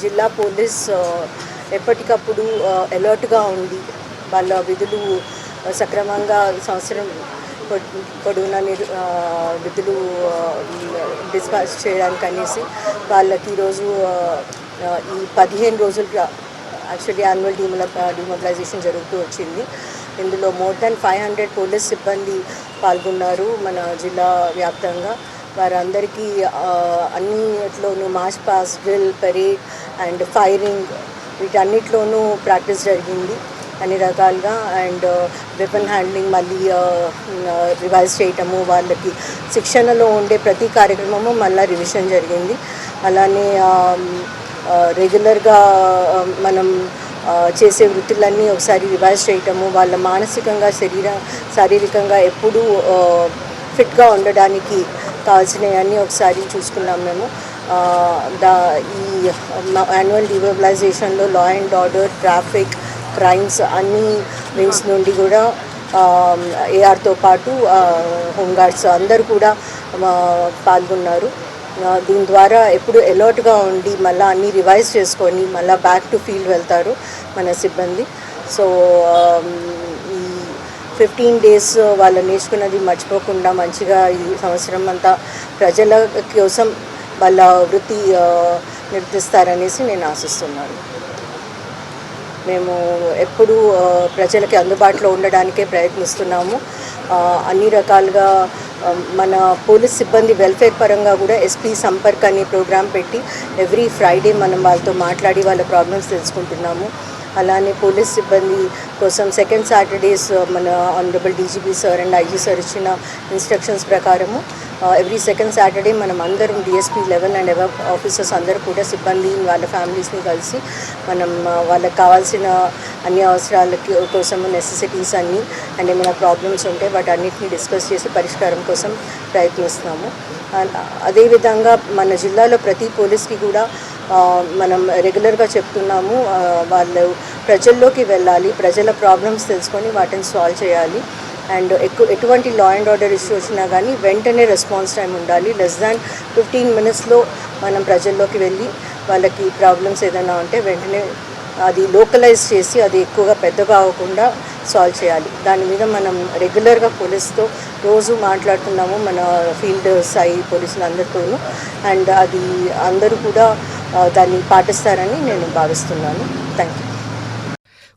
జిల్లా పోలీస్ ఎప్పటికప్పుడు అలర్ట్గా ఉండి వాళ్ళ విధులు సక్రమంగా సంవత్సరం పొడ్- పొడవునా విధులు డిస్పాచ్ చేయడానికి అనేసి వాళ్ళకి ఈరోజు ఈ పదిహేను రోజులు యాక్చువల్లీ యాన్యువల్ డిమోల డిమోబిలైజేషన్ జరుగుతూ వచ్చింది. ఇందులో more than five hundred police సిబ్బంది పాల్గొన్నారు మన జిల్లా వ్యాప్తంగా. వారందరికీ అన్నిట్లోనూ march pass drill parade and firing వీటన్నిటిలోనూ practice జరిగింది. అన్ని రకాలుగా అండ్ వెపన్ హ్యాండ్లింగ్ మళ్ళీ రివైజ్ చేయటము వాళ్ళకి శిక్షణలో ఉండే ప్రతి కార్యక్రమము మళ్ళీ రివిజన్ జరిగింది. అలానే రెగ్యులర్గా మనం చేసే వృత్తులన్నీ ఒకసారి రివైజ్ చేయటము వాళ్ళ మానసికంగా శరీర శారీరకంగా ఎప్పుడూ ఫిట్గా ఉండడానికి కావాల్సినవన్నీ ఒకసారి చూసుకున్నాం మేము. దా ఈ annual డిమోబిలైజేషన్లో law and order traffic crimes అన్ని వింగ్స్ నుండి కూడా ఏఆర్తో పాటు హోంగార్డ్స్ అందరూ కూడా పాల్గొన్నారు. దీని ద్వారా ఎప్పుడు అలర్ట్గా ఉండి మళ్ళీ అన్నీ రివైజ్ చేసుకొని మళ్ళీ బ్యాక్ టు ఫీల్డ్ వెళ్తారు మన సిబ్బంది. సో ఫిఫ్టీన్ డేస్ uh, వాళ్ళు నేర్చుకున్నది మర్చిపోకుండా మంచిగా ఈ సంవత్సరం అంతా ప్రజల కోసం వాళ్ళ వృత్తి నిర్దిస్తారనేసి నేను ఆశిస్తున్నాను. మేము ఎప్పుడూ ప్రజలకి అందుబాటులో ఉండడానికే ప్రయత్నిస్తున్నాము. అన్ని రకాలుగా మన పోలీస్ సిబ్బంది వెల్ఫేర్ పరంగా కూడా ఎస్పీ సంపర్క్ అనే ప్రోగ్రాం పెట్టి ఎవ్రీ ఫ్రైడే మనం వాళ్ళతో మాట్లాడి వాళ్ళ ప్రాబ్లమ్స్ తెలుసుకుంటున్నాము. అలానే పోలీస్ సిబ్బంది కోసం సెకండ్ సాటర్డేస్ uh, మన honourable DGP sir and IG sir ఇచ్చిన ఇన్స్ట్రక్షన్స్ ప్రకారము ఎవ్రీ సెకండ్ సాటర్డే మనం అందరం DSP level and ever officers అందరూ కూడా సిబ్బంది వాళ్ళ ఫ్యామిలీస్ని కలిసి మనం uh, వాళ్ళకి కావాల్సిన అన్ని అవసరాలకి కోసం నెసెసిటీస్ అన్నీ అండ్ ఏమైనా ప్రాబ్లమ్స్ ఉంటే వాటి అన్నిటిని డిస్కస్ చేసి పరిష్కారం కోసం ప్రయత్నిస్తున్నాము అదేవిధంగా మన జిల్లాలో ప్రతి పోలీస్కి కూడా uh, మనం రెగ్యులర్గా చెప్తున్నాము వాళ్ళు ప్రజల్లోకి వెళ్ళాలి ప్రజల ప్రాబ్లమ్స్ తెలుసుకొని వాటిని సాల్వ్ చేయాలి. అండ్ ఎక్కువ ఎటువంటి లా అండ్ ఆర్డర్ ఇష్యూ వచ్చినా కానీ వెంటనే రెస్పాన్స్ టైం ఉండాలి. లెస్ దాన్ ఫిఫ్టీన్ మినిట్స్లో మనం ప్రజల్లోకి వెళ్ళి వాళ్ళకి ప్రాబ్లమ్స్ ఏదైనా ఉంటే వెంటనే అది లోకలైజ్ చేసి అది ఎక్కువగా పెద్దగా అవ్వకుండా సాల్వ్ చేయాలి. దాని మీద మనం రెగ్యులర్గా పోలీస్తో రోజు మాట్లాడుతున్నాము మన ఫీల్డ్ స్థాయి పోలీసులు అందరితోనూ అండ్ అది అందరూ కూడా దాన్ని పాటిస్తారని నేను భావిస్తున్నాను. Thank you